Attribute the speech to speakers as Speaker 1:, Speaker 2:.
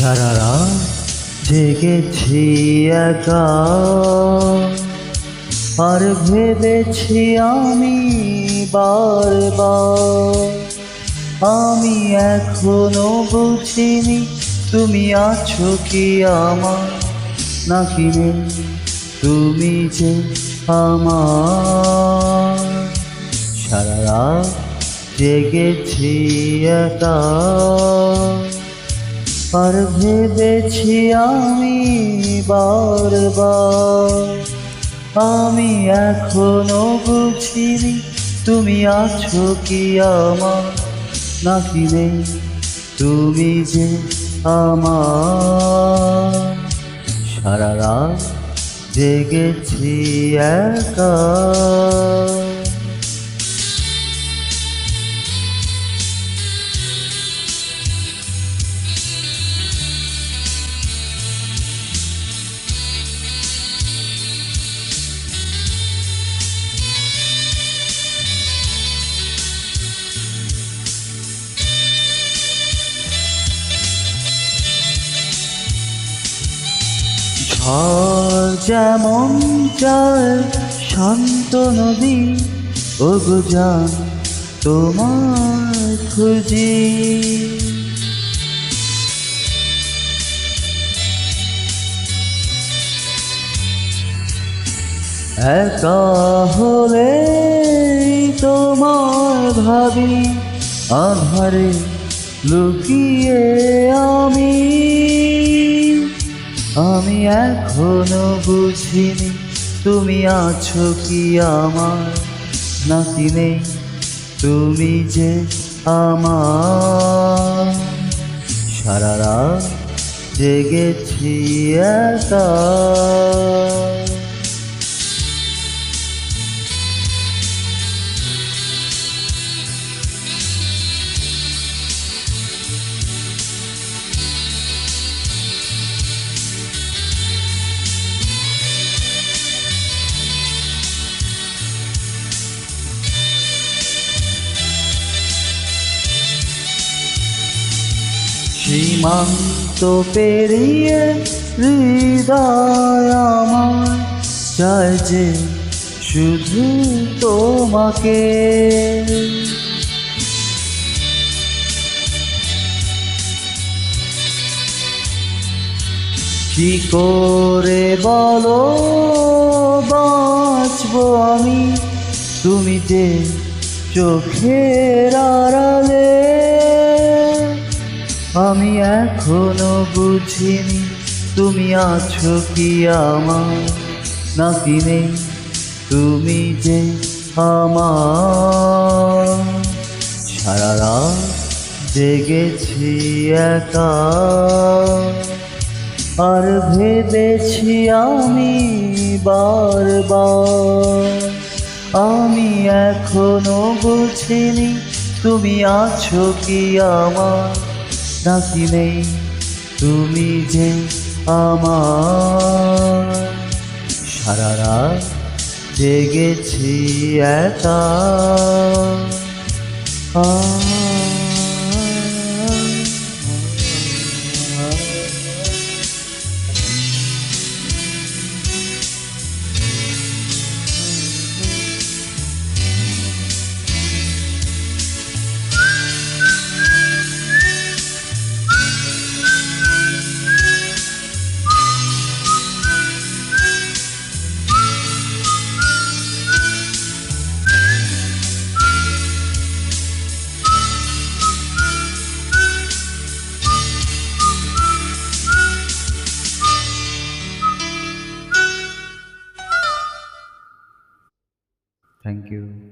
Speaker 1: সারা রাত জেগেছি একা। আর ভেবেছি আমি বারবার। আমি এখনও বুঝিনি তুমি আছো কি আমার। নাকি নেই তুমি যে আমার। সারা রাত জেগেছি একা। আর ভেবেছি আমি বারবার। আমি এখনও বুঝিনি তুমি আছো কি আমার। নাকি নেই তুমি যে আমার। সারা রাত জেগেছি একা। যেমন যায় শান্ত নদী ওগো যান তোমার খুঁজি। একা হলে তোমার ভাবি আধারে লুকিয়ে আমি। আমি এখনও বুঝিনি তুমি আছো কি আমার। নাকি নেই, তুমি যে আমার। সারা রাত জেগেছি একা। সীমান্ত পেরিয়ে হৃদয় আমার চায় যে শুধু তোমাকে। কি করে বলো, বাঁচবো আমি? তুমি যে চোখের আড়ালে আমি এখনও বুঝিনি, তুমি আছো কি আমার? নাকি নেই, তুমি যে আমার? সারা রাত জেগেছি একা। আর ভেবেছি আমি বারবার, আমি এখনও বুঝিনি, তুমি আছো কি আমার? নাকি নেই তুমি যে আমার। সারা রাত জেগেছি একা। আ Thank you.